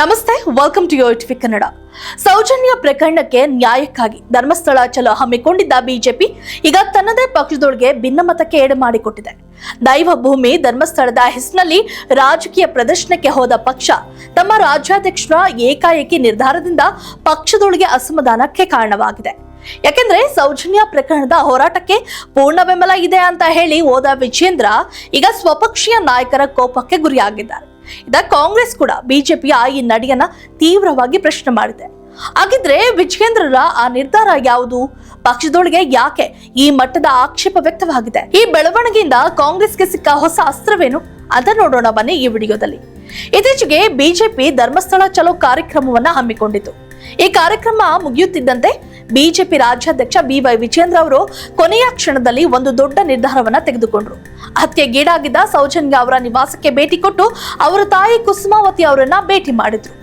ನಮಸ್ತೆ welcome to your TV Kannada Soujanya ಪ್ರಕರಣಕ್ಕೆ ನ್ಯಾಯಕ್ಕಾಗಿ ಧರ್ಮಸ್ಥಳ ಚಲೋ ಹಮ್ಮಿಕೊಂಡಿದ್ದ ಬಿಜೆಪಿ ಈಗ ತನ್ನದೇ ಪಕ್ಷದೊಳಗೆ ಭಿನ್ನಮತಕ್ಕೆ ಎಡೆ ಮಾಡಿಕೊಟ್ಟಿದೆ. ದೈವ ಭೂಮಿ ಧರ್ಮಸ್ಥಳದ ಹೆಸರಿನಲ್ಲಿ ರಾಜಕೀಯ ಪ್ರದರ್ಶನಕ್ಕೆ ಹೋದ ಪಕ್ಷ ತಮ್ಮ ರಾಜ್ಯಾಧ್ಯಕ್ಷರ ಏಕಾಏಕಿ ನಿರ್ಧಾರದಿಂದ ಪಕ್ಷದೊಳಗೆ ಅಸಮಾಧಾನಕ್ಕೆ ಕಾರಣವಾಗಿದೆ. ಯಾಕೆಂದ್ರೆ ಸೌಜನ್ಯ ಪ್ರಕರಣದ ಹೋರಾಟಕ್ಕೆ ಪೂರ್ಣ ಬೆಂಬಲ ಇದೆ ಅಂತ ಹೇಳಿ ಹೋದ ವಿಜೇಂದ್ರ ಈಗ ಸ್ವಪಕ್ಷೀಯ ನಾಯಕರ ಕೋಪಕ್ಕೆ ಗುರಿಯಾಗಿದ್ದಾರೆ. ಇದ ಕಾಂಗ್ರೆಸ್ ಕೂಡ ಬಿಜೆಪಿಯ ಈ ನಡೆಯನ್ನ ತೀವ್ರವಾಗಿ ಪ್ರಶ್ನೆ ಮಾಡಿದೆ. ಹಾಗಿದ್ರೆ ವಿಜಯೇಂದ್ರರ ಆ ನಿರ್ಧಾರ ಯಾವುದು? ಪಕ್ಷದೊಳಗೆ ಯಾಕೆ ಈ ಮಟ್ಟದ ಆಕ್ಷೇಪ ವ್ಯಕ್ತವಾಗಿದೆ? ಈ ಬೆಳವಣಿಗೆಯಿಂದ ಕಾಂಗ್ರೆಸ್ಗೆ ಸಿಕ್ಕ ಹೊಸ ಅಸ್ತ್ರವೇನು? ಅದನ್ನ ನೋಡೋಣ ಬನ್ನಿ ಈ ವಿಡಿಯೋದಲ್ಲಿ. ಇತ್ತೀಚೆಗೆ ಬಿಜೆಪಿ ಧರ್ಮಸ್ಥಳ ಚಲೋ ಕಾರ್ಯಕ್ರಮವನ್ನ ಹಮ್ಮಿಕೊಂಡಿತು ಈ ಕಾರ್ಯಕ್ರಮ ಮುಗಿಯುತ್ತಿದ್ದಂತೆ ಬಿಜೆಪಿ ರಾಜ್ಯಾಧ್ಯಕ್ಷ ಬಿ ವೈ ವಿಜೇಂದ್ರ ಅವರು ಕೊನೆಯ ಕ್ಷಣದಲ್ಲಿ ಒಂದು ದೊಡ್ಡ ನಿರ್ಧಾರವನ್ನ ತೆಗೆದುಕೊಂಡ್ರು. ಹತ್ಯೆಗೀಡಾಗಿದ್ದ ಸೌಜನ್ಯ ಅವರ ನಿವಾಸಕ್ಕೆ ಭೇಟಿ ಕೊಟ್ಟು ಅವರ ತಾಯಿ ಕುಸುಮಾವತಿ ಅವರನ್ನ ಭೇಟಿ ಮಾಡಿದ್ರು.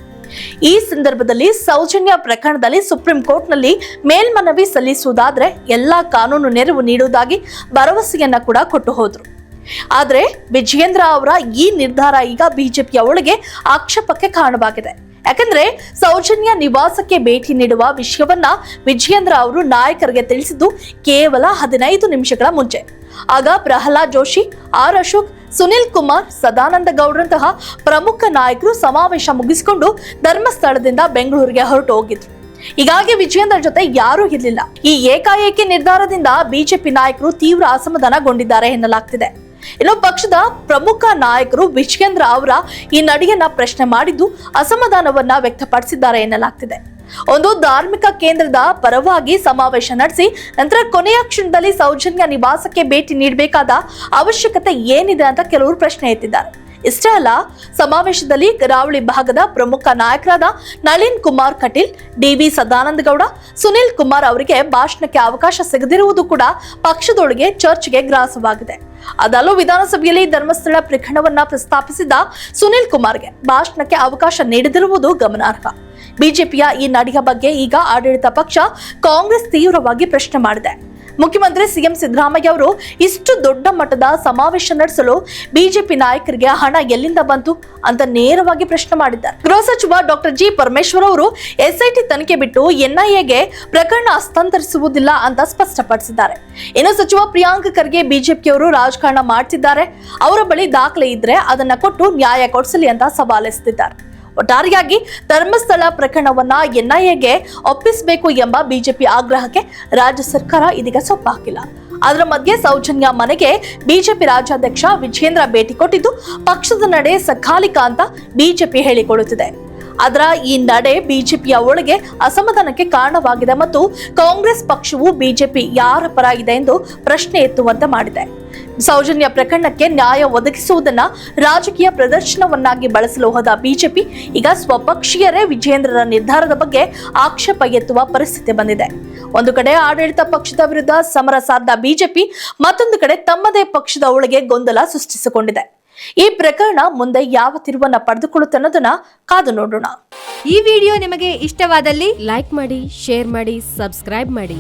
ಈ ಸಂದರ್ಭದಲ್ಲಿ ಸೌಜನ್ಯ ಪ್ರಕರಣದಲ್ಲಿ ಸುಪ್ರೀಂ ಕೋರ್ಟ್ನಲ್ಲಿ ಮೇಲ್ಮನವಿ ಸಲ್ಲಿಸುವುದಾದ್ರೆ ಎಲ್ಲಾ ಕಾನೂನು ನೆರವು ನೀಡುವುದಾಗಿ ಭರವಸೆಯನ್ನ ಕೂಡ ಕೊಟ್ಟು ಹೋದ್ರು. ಆದ್ರೆ ವಿಜಯೇಂದ್ರ ಅವರ ಈ ನಿರ್ಧಾರ ಈಗ ಬಿಜೆಪಿಯ ಒಳಗೆ ಆಕ್ಷೇಪಕ್ಕೆ ಕಾರಣವಾಗಿದೆ. ಯಾಕಂದ್ರೆ ಸೌಜನ್ಯ ನಿವಾಸಕ್ಕೆ ಭೇಟಿ ನೀಡುವ ವಿಷಯವನ್ನ ವಿಜಯೇಂದ್ರ ಅವರು ನಾಯಕರಿಗೆ ತಿಳಿಸಿದ್ದು ಕೇವಲ ಹದಿನೈದು ನಿಮಿಷಗಳ ಮುಂಚೆ. ಆಗ ಪ್ರಹ್ಲಾದ್ ಜೋಶಿ, ಆರ್ ಅಶೋಕ್, ಸುನಿಲ್ ಕುಮಾರ್, ಸದಾನಂದ ಗೌಡ್ರಂತಹ ಪ್ರಮುಖ ನಾಯಕರು ಸಮಾವೇಶ ಮುಗಿಸಿಕೊಂಡು ಧರ್ಮಸ್ಥಳದಿಂದ ಬೆಂಗಳೂರಿಗೆ ಹೊರಟು ಹೋಗಿದ್ರು. ಹೀಗಾಗಿ ವಿಜಯೇಂದ್ರ ಜೊತೆ ಯಾರೂ ಇರಲಿಲ್ಲ. ಈ ಏಕಾಏಕಿ ನಿರ್ಧಾರದಿಂದ ಬಿಜೆಪಿ ನಾಯಕರು ತೀವ್ರ ಅಸಮಾಧಾನಗೊಂಡಿದ್ದಾರೆ ಎನ್ನಲಾಗ್ತಿದೆ. ಇನ್ನು ಪಕ್ಷದ ಪ್ರಮುಖ ನಾಯಕರು ವಿಜಯೇಂದ್ರ ಅವರ ಈ ನಡೆಯನ್ನ ಪ್ರಶ್ನೆ ಮಾಡಿದ್ದು ಅಸಮಾಧಾನವನ್ನ ವ್ಯಕ್ತಪಡಿಸಿದ್ದಾರೆ ಎನ್ನಲಾಗ್ತಿದೆ. ಒಂದು ಧಾರ್ಮಿಕ ಕೇಂದ್ರದ ಪರವಾಗಿ ಸಮಾವೇಶ ನಡೆಸಿ ನಂತರ ಕೊನೆಯ ಕ್ಷಣದಲ್ಲಿ ಸೌಜನ್ಯ ನಿವಾಸಕ್ಕೆ ಭೇಟಿ ನೀಡಬೇಕಾದ ಅವಶ್ಯಕತೆ ಏನಿದೆ ಅಂತ ಕೆಲವರು ಪ್ರಶ್ನೆ ಎತ್ತಿದ್ದಾರೆ. ಇಷ್ಟೇ ಅಲ್ಲ, ಸಮಾವೇಶದಲ್ಲಿ ಕರಾವಳಿ ಭಾಗದ ಪ್ರಮುಖ ನಾಯಕರಾದ ನಳಿನ್ ಕುಮಾರ್ ಕಟೀಲ್, ಡಿವಿ ಸದಾನಂದ ಗೌಡ, ಸುನಿಲ್ ಕುಮಾರ್ ಅವರಿಗೆ ಭಾಷಣಕ್ಕೆ ಅವಕಾಶ ಸಿಗದಿರುವುದು ಕೂಡ ಪಕ್ಷದೊಳಗೆ ಚರ್ಚ್ಗೆ ಗ್ರಾಸವಾಗಿದೆ. ಅದಲ್ಲೂ ವಿಧಾನಸಭೆಯಲ್ಲಿ ಧರ್ಮಸ್ಥಳ ಪ್ರಕರಣವನ್ನ ಪ್ರಸ್ತಾಪಿಸಿದ ಸುನಿಲ್ ಕುಮಾರ್ಗೆ ಭಾಷಣಕ್ಕೆ ಅವಕಾಶ ನೀಡದಿರುವುದು ಗಮನಾರ್ಹ. ಬಿಜೆಪಿಯ ಈ ನಡೆಯ ಬಗ್ಗೆ ಈಗ ಆಡಳಿತ ಪಕ್ಷ ಕಾಂಗ್ರೆಸ್ ತೀವ್ರವಾಗಿ ಪ್ರಶ್ನೆ ಮಾಡಿದೆ. ಮುಖ್ಯಮಂತ್ರಿ ಸಿಎಂ ಸಿದ್ದರಾಮಯ್ಯ ಅವರು ಇಷ್ಟು ದೊಡ್ಡ ಮಟ್ಟದ ಸಮಾವೇಶ ನಡೆಸಲು ಬಿಜೆಪಿ ನಾಯಕರಿಗೆ ಹಣ ಎಲ್ಲಿಂದ ಬಂತು ಅಂತ ನೇರವಾಗಿ ಪ್ರಶ್ನೆ ಮಾಡಿದ್ದಾರೆ. ಗೃಹ ಸಚಿವ ಡಾಕ್ಟರ್ ಜಿ ಪರಮೇಶ್ವರ್ ಅವರು ಎಸ್ಐಟಿ ತನಿಖೆ ಬಿಟ್ಟು ಎನ್ಐಎಗೆ ಪ್ರಕರಣ ಹಸ್ತಾಂತರಿಸುವುದಿಲ್ಲ ಅಂತ ಸ್ಪಷ್ಟಪಡಿಸಿದ್ದಾರೆ. ಇನ್ನು ಸಚಿವ ಪ್ರಿಯಾಂಕ್ ಖರ್ಗೆ ಬಿಜೆಪಿಯವರು ರಾಜಕಾರಣ ಮಾಡ್ತಿದ್ದಾರೆ. ಅವರ ಬಳಿ ದಾಖಲೆ ಇದ್ರೆ ಅದನ್ನ ಕೊಟ್ಟು ನ್ಯಾಯ ಕೊಡಿಸಲಿ ಅಂತ ಸವಾಲೆಸೆದಿದ್ದಾರೆ. ಒಟ್ಟಾರೆಯಾಗಿ ಧರ್ಮಸ್ಥಳ ಪ್ರಕರಣವನ್ನ ಎನ್ಐಎಗೆ ಒಪ್ಪಿಸಬೇಕು ಎಂಬ ಬಿಜೆಪಿ ಆಗ್ರಹಕ್ಕೆ ರಾಜ್ಯ ಸರ್ಕಾರ ಇದೀಗ ಸೊಪ್ಪು ಹಾಕಿಲ್ಲ ಅದರ ಮಧ್ಯೆ ಸೌಜನ್ಯ ಮನೆಗೆ ಬಿಜೆಪಿ ರಾಜ್ಯಾಧ್ಯಕ್ಷ ವಿಜೇಂದ್ರ ಭೇಟಿ ಕೊಟ್ಟಿದ್ದು, ಪಕ್ಷದ ನಡೆ ಸಕಾಲಿಕ ಅಂತ ಬಿಜೆಪಿ ಹೇಳಿಕೊಳ್ಳುತ್ತಿದೆ. ಅದರ ಈ ನಡೆ ಬಿಜೆಪಿಯ ಒಳಗೆ ಅಸಮಾಧಾನಕ್ಕೆ ಕಾರಣವಾಗಿದೆ ಮತ್ತು ಕಾಂಗ್ರೆಸ್ ಪಕ್ಷವು ಬಿಜೆಪಿ ಯಾರ ಪರ ಇದೆ ಎಂದು ಪ್ರಶ್ನೆ ಎತ್ತುವಂತೆ ಮಾಡಿದೆ. ಸೌಜನ್ಯ ಪ್ರಕರಣಕ್ಕೆ ನ್ಯಾಯ ಒದಗಿಸುವುದನ್ನ ರಾಜಕೀಯ ಪ್ರದರ್ಶನವನ್ನಾಗಿ ಬಳಸಲು ಹೋದ ಬಿಜೆಪಿ ಈಗ ಸ್ವಪಕ್ಷೀಯರೇ ವಿಜೇಂದ್ರರ ನಿರ್ಧಾರದ ಬಗ್ಗೆ ಆಕ್ಷೇಪ ಎತ್ತುವ ಪರಿಸ್ಥಿತಿ ಬಂದಿದೆ. ಒಂದು ಕಡೆ ಆಡಳಿತ ಪಕ್ಷದ ವಿರುದ್ಧ ಸಮರ ಸಾಧ ಬಿಜೆಪಿ ಮತ್ತೊಂದು ಕಡೆ ತಮ್ಮದೇ ಪಕ್ಷದ ಒಳಗೆ ಗೊಂದಲ ಸೃಷ್ಟಿಸಿಕೊಂಡಿದೆ. ಈ ಪ್ರಕರಣ ಮುಂದೆ ಯಾವ ತಿರುವನ್ನ ಪಡೆದುಕೊಳ್ಳುತ್ತೆ ಅನ್ನೋದನ್ನ ಕಾದು ನೋಡೋಣ. ಈ ವಿಡಿಯೋ ನಿಮಗೆ ಇಷ್ಟವಾದಲ್ಲಿ ಲೈಕ್ ಮಾಡಿ ಶೇರ್ ಮಾಡಿ ಸಬ್ಸ್ಕ್ರೈಬ್ ಮಾಡಿ.